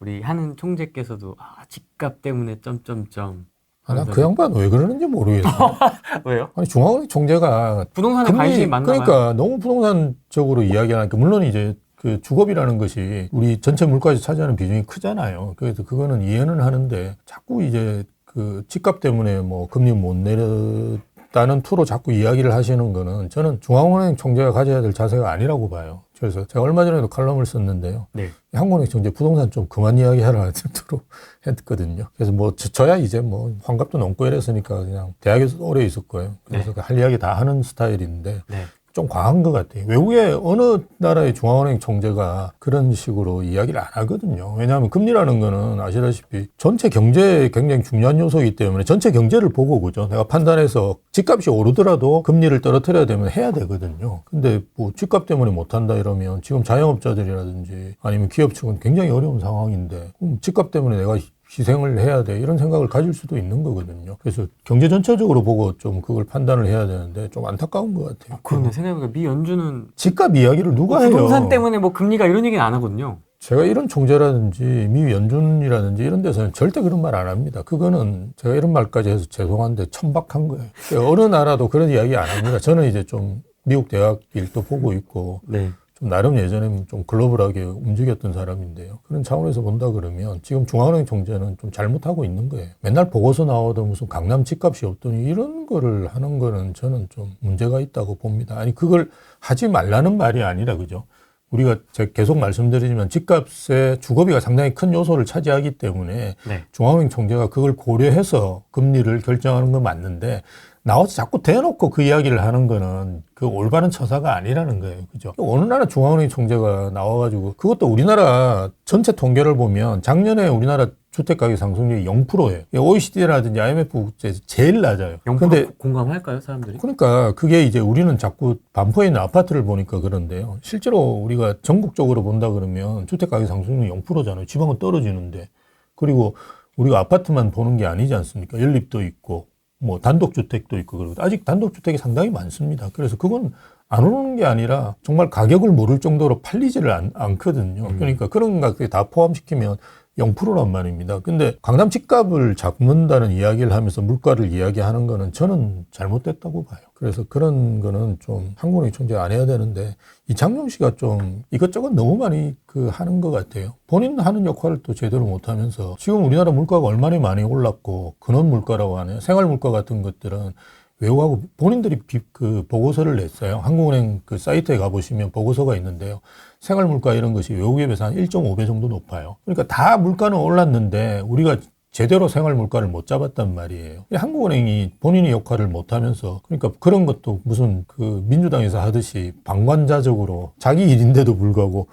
우리 하는 총재께서도 아, 집값 때문에 점점점. 아, 난그 양반 왜 그러는지 모르겠어. 왜요? 아니 중앙은행 총재가 부동산에 관심이 많나 봐요. 그러니까 너무 부동산적으로 이야기하니까 물론 이제 그 주거비라는 것이 우리 전체 물가에서 차지하는 비중이 크잖아요. 그래서 그거는 이해는 하는데 자꾸 이제 그 집값 때문에 뭐 금리 못 내렸다는 투로 자꾸 이야기를 하시는 거는 저는 중앙은행 총재가 가져야 될 자세가 아니라고 봐요. 그래서 제가 얼마 전에도 칼럼을 썼는데요. 네. 한국은행 총재 부동산 좀 그만 이야기하라는 투로 했거든요. 그래서 뭐 저, 저야 이제 뭐 환갑도 넘고 이랬으니까 그냥 대학에서 오래 있을 거예요. 그래서 할 이야기 다 하는 스타일인데 네. 좀 과한 것 같아요. 외국의 어느 나라의 중앙은행 총재가 그런 식으로 이야기를 안 하거든요. 왜냐하면 금리라는 거는 아시다시피 전체 경제에 굉장히 중요한 요소이기 때문에 전체 경제를 보고 그죠. 내가 판단해서 집값이 오르더라도 금리를 떨어뜨려야 되면 해야 되거든요. 근데 뭐 집값 때문에 못한다 이러면 지금 자영업자들이라든지 아니면 기업 측은 굉장히 어려운 상황인데 집값 때문에 내가 희생을 해야 돼 이런 생각을 가질 수도 있는 거거든요. 그래서 경제 전체적으로 보고 좀 그걸 판단을 해야 되는데 좀 안타까운 것 같아요. 그런데 생각해보니까 미 연준은 집값 이야기를 누가 해요? 부동산 때문에 뭐 금리가 이런 얘기는 안 하거든요. 제가 이런 총재라든지 미 연준이라든지 이런 데서는 절대 그런 말 안 합니다. 그거는 제가 이런 말까지 해서 죄송한데 천박한 거예요. 어느 나라도 그런 이야기 안 합니다. 저는 이제 좀 미국 대학 일도 보고 있고 네. 좀 나름 예전에 좀 글로벌하게 움직였던 사람인데요. 그런 차원에서 본다 그러면 지금 중앙은행 총재는 좀 잘못하고 있는 거예요. 맨날 보고서 나오도 무슨 강남 집값이 없더니 이런 거를 하는 거는 저는 좀 문제가 있다고 봅니다. 아니 그걸 하지 말라는 말이 아니라 그죠. 우리가 계속 말씀드리지만 집값의 주거비가 상당히 큰 요소를 차지하기 때문에 네. 중앙은행 총재가 그걸 고려해서 금리를 결정하는 건 맞는데 나와서 자꾸 대놓고 그 이야기를 하는 거는 그 올바른 처사가 아니라는 거예요. 그죠? 어느 나라 중앙은행 총재가 나와가지고 그것도 우리나라 전체 통계를 보면 작년에 우리나라 주택가격 상승률이 0%예요. OECD라든지 IMF 국제에서 제일 낮아요. 영표 근데 공감할까요, 사람들이? 그러니까 그게 이제 우리는 자꾸 반포에 있는 아파트를 보니까 그런데요. 실제로 우리가 전국적으로 본다 그러면 주택가격 상승률이 0%잖아요. 지방은 떨어지는데. 그리고 우리가 아파트만 보는 게 아니지 않습니까? 연립도 있고, 뭐 단독주택도 있고, 그리고 아직 단독주택이 상당히 많습니다. 그래서 그건 안 오르는 게 아니라 정말 가격을 모를 정도로 팔리지를 않, 않거든요. 그러니까 그런 가격이 다 포함시키면 0%란 말입니다. 근데 강남 집값을 잡는다는 이야기를 하면서 물가를 이야기하는 거는 저는 잘못됐다고 봐요. 그래서 그런 거는 좀 한국은행 총재 안 해야 되는데 이창용 씨가 좀 이것저것 너무 많이 그 하는 것 같아요. 본인 하는 역할을 또 제대로 못 하면서 지금 우리나라 물가가 얼마나 많이 올랐고 근원 물가라고 하네요. 생활 물가 같은 것들은 외국하고 본인들이 비- 그 보고서를 냈어요. 한국은행 그 사이트에 가보시면 보고서가 있는데요. 생활 물가 이런 것이 외국에 비해서 한 1.5배 정도 높아요. 그러니까 다 물가는 올랐는데 우리가 제대로 생활 물가를 못 잡았단 말이에요. 이 한국은행이 본인의 역할을 못 하면서 그러니까 그런 것도 무슨 그 민주당에서 하듯이 방관자적으로 자기 일인데도 불구하고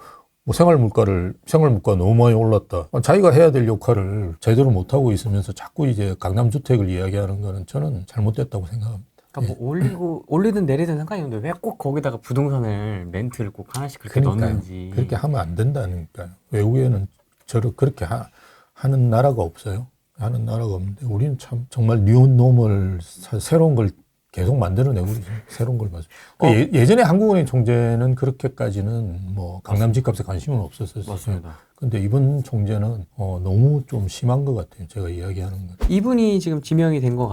뭐 생활 물가를 생활 물가 너무 많이 올랐다. 자기가 해야 될 역할을 제대로 못 하고 있으면서 자꾸 이제 강남 주택을 이야기하는 거는 저는 잘못됐다고 생각합니다. 그러니까 뭐 올리고 올리든 내리든 상관이 없는데 왜 꼭 거기다가 부동산을 렌트를 꼭 하나씩 그렇게 그러니까요. 넣는지 그렇게 하면 안 된다니까요. 외국에는 저를 그렇게 하, 는 나라가 없어요. 하는 나라가 없는데 우리는 참 정말 뉴노멀 사- 새로운 걸 계속 만들어내고. 새로운 걸 맞아. 어. 예, 예전에 한국은행 총재는 그렇게까지는 뭐 강남 집값에 관심은 없었어요. 맞습니다. 근데 이번 총재는 어, 너무 좀 심한 것 같아요. 제가 이야기하는 건. 이분이 지금 지명이 된 것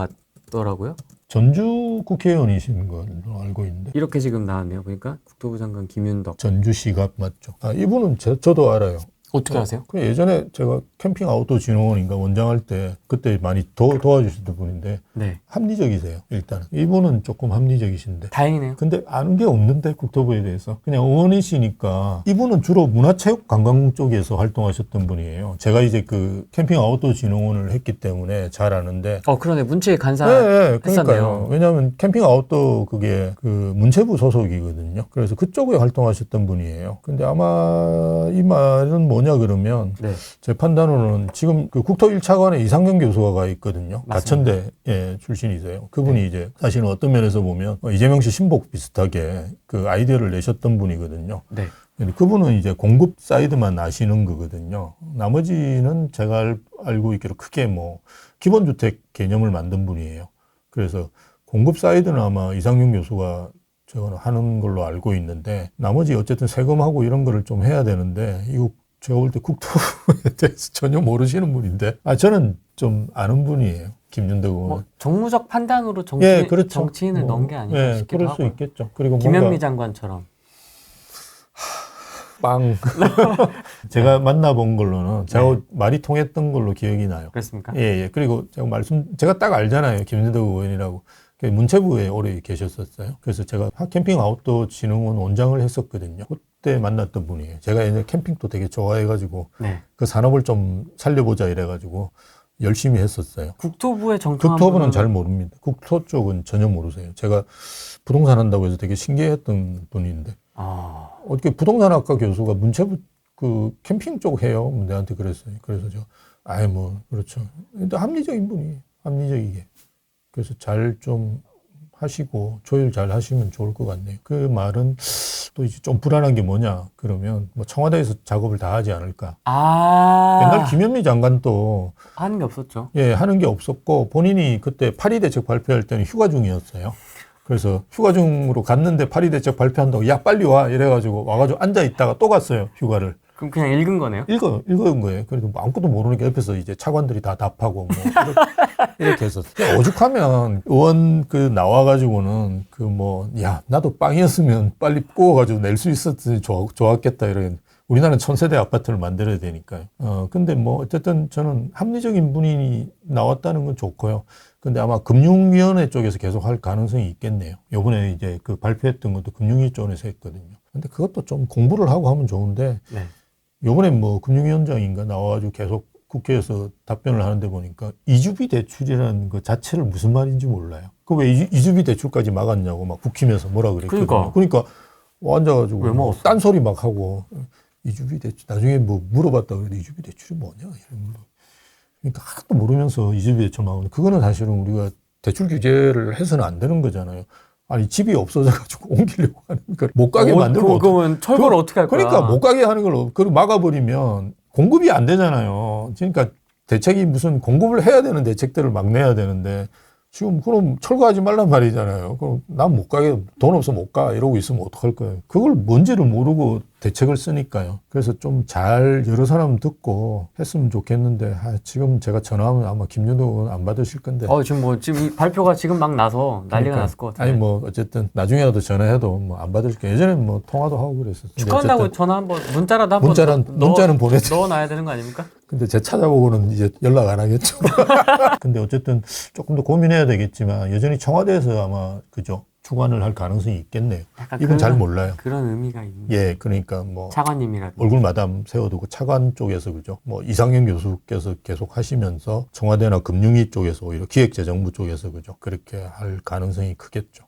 같더라고요. 전주 국회의원이신 걸로 알고 있는데 이렇게 지금 나왔네요. 보니까 국토부 장관 김윤덕. 전주시갑 맞죠? 아, 이분은 저, 저도 알아요. 어떻게 아세요? 그 예전에 제가 캠핑 아웃도어 진흥원인가 원장할 때 그때 많이 도, 도와주시던 분인데 네. 합리적이세요. 일단은 이분은 조금 합리적이신데. 다행이네요. 근데 아는 게 없는데 국토부에 대해서 그냥 의원이시니까 이분은 주로 문화체육 관광 쪽에서 활동하셨던 분이에요. 제가 이제 그 캠핑 아웃도어 진흥원을 했기 때문에 잘 아는데 어 그러네 문체에 간사. 네, 네, 했었네요. 그러니까요. 왜냐하면 캠핑 아웃도어 그게 그 문체부 소속이거든요. 그래서 그쪽에 활동하셨던 분이에요. 근데 아마 이 말은 뭐냐 그러면 네. 제 판단으로는 지금 그 국토 1차관에 이상경 교수가 있거든요. 맞습니다. 가천대 예, 출신이세요. 그분이 이제 사실은 어떤 면에서 보면 어, 이재명 씨 신복 비슷하게 그 아이디어를 내셨던 분이거든요. 네. 그분은 이제 공급 사이드만 아시는 거거든요. 나머지는 제가 알, 알고 있기로 크게 뭐 기본주택 개념을 만든 분이에요. 그래서 공급 사이드는 아마 이상용 교수가 저거는 하는 걸로 알고 있는데 나머지 어쨌든 세금하고 이런 거를 좀 해야 되는데 이거 제가 볼 때 국토부에 대해서 전혀 모르시는 분인데, 아 저는 좀 아는 분이에요. 김윤덕 의원. 뭐 정무적 판단으로 정치, 예, 그렇죠. 정치인을 뭐, 넣은 게 아닌가 예, 싶기도 그럴 수 하고 있겠죠. 그리고 김현미 장관처럼 빵. 제가 만나본 걸로는 제가 말이 통했던 걸로 기억이 나요. 그렇습니까? 예, 예. 그리고 제가 말씀, 제가 딱 알잖아요. 김윤덕 의원이라고. 그 문체부에 오래 계셨었어요. 그래서 제가 캠핑 아웃도어 진흥원 원장을 했었거든요. 그때 만났던 분이에요. 제가 옛날에 캠핑도 되게 좋아해가지고 네. 그 산업을 좀 살려보자 이래가지고 열심히 했었어요. 국토부의 정통한 국토부는 잘 모릅니다. 국토 쪽은 전혀 모르세요. 제가 부동산 한다고 해서 되게 신기했던 분인데 아, 어떻게 부동산학과 교수가 문체부 그 캠핑 쪽 해요? 뭐 내한테 그랬어요. 그래서 저 아예 뭐 그렇죠. 근데 합리적인 분이 합리적이게 그래서 잘 좀 하시고 조율 잘 하시면 좋을 것 같네요. 그 말은 또 이제 좀 불안한 게 뭐냐 그러면 뭐 청와대에서 작업을 다 하지 않을까. 아 옛날 김현미 장관도 하는 게 없었죠. 예, 하는 게 없었고 본인이 그때 파리 대책 발표할 때는 휴가 중이었어요. 그래서 휴가 중으로 갔는데 파리 대책 발표한다고 야 빨리 와 이래가지고 와가지고 앉아 있다가 또 갔어요 휴가를 그럼 그냥 읽은 거네요. 읽어 읽은 거예요. 그래도 뭐 아무것도 모르니까 옆에서 이제 차관들이 다 답하고 뭐 이렇게, 이렇게. 그냥 오죽하면 의원 그 나와가지고는 그 뭐 야 나도 빵이었으면 빨리 구워가지고 낼 수 있었으니 좋, 좋았겠다 이런. 우리나라는 천세대 아파트를 만들어야 되니까요. 어, 근데 뭐 어쨌든 저는 합리적인 분이 나왔다는 건 좋고요. 근데 아마 금융위원회 쪽에서 계속 할 가능성이 있겠네요. 요번에 이제 그 발표했던 것도 금융위 쪽에서 했거든요. 근데 그것도 좀 공부를 하고 하면 좋은데 네. 요번에 뭐 금융위원장인가 나와가지고 계속 국회에서 답변을 하는데 보니까 이주비 대출이라는 것 자체를 무슨 말인지 몰라요. 그왜 이주비 대출까지 막았냐고 막 국힘에서 뭐라 그랬거든요. 그러니까. 그러니까 앉아가지고 왜뭐 막았어? 딴소리 막 하고 이주비 대출 나중에 뭐 물어봤다 그래도 이주비 대출이 뭐냐 이런 거. 그러니까 하나도 모르면서 이주비 대출 막는 그거는 사실은 우리가 대출 규제를 해서는 안 되는 거잖아요. 아니 집이 없어져가지고 옮기려고 하는 걸 못 가게 어, 그, 어떡해. 그러면 철거를 어떻게 할 거야? 그러니까 못 가게 하는 걸로 그걸 막아버리면 공급이 안 되잖아요. 그러니까 대책이 무슨 공급을 해야 되는 대책들을 막 내야 되는데 지금 그럼 철거하지 말란 말이잖아요. 그럼 난 못 가게 돈 없어 못 가 이러고 있으면 어떡할 거예요. 그걸 뭔지를 모르고 대책을 쓰니까요. 그래서 좀 잘 여러 사람 듣고 했으면 좋겠는데 아, 지금 제가 전화하면 아마 김윤호 의원 안 받으실 건데. 어 지금 뭐 지금 이 발표가 지금 막 나서 난리가 그러니까. 났을 것 같아요. 아니 뭐 어쨌든 나중에라도 전화해도 뭐 안 받을 게 예전엔 뭐 통화도 하고 그랬었어요. 축하한다고 전화 한번 문자라도 한번 문자는 넣어, 문자는 보내줘. 넣어놔야 되는 거 아닙니까? 근데 제 찾아보고는 이제 연락 안 하겠죠. 근데 어쨌든 조금 더 고민해야 되겠지만 여전히 청와대에서 아마 그죠 주관을 할 가능성이 있겠네요. 이건 잘 몰라요. 그런 의미가 있는 예, 그러니까 뭐 차관님이라든지 얼굴 마담 세워두고 차관 쪽에서 그죠. 뭐 이상현 교수께서 계속 하시면서 청와대나 금융위 쪽에서 오히려 기획재정부 쪽에서 그죠. 그렇게 할 가능성이 크겠죠.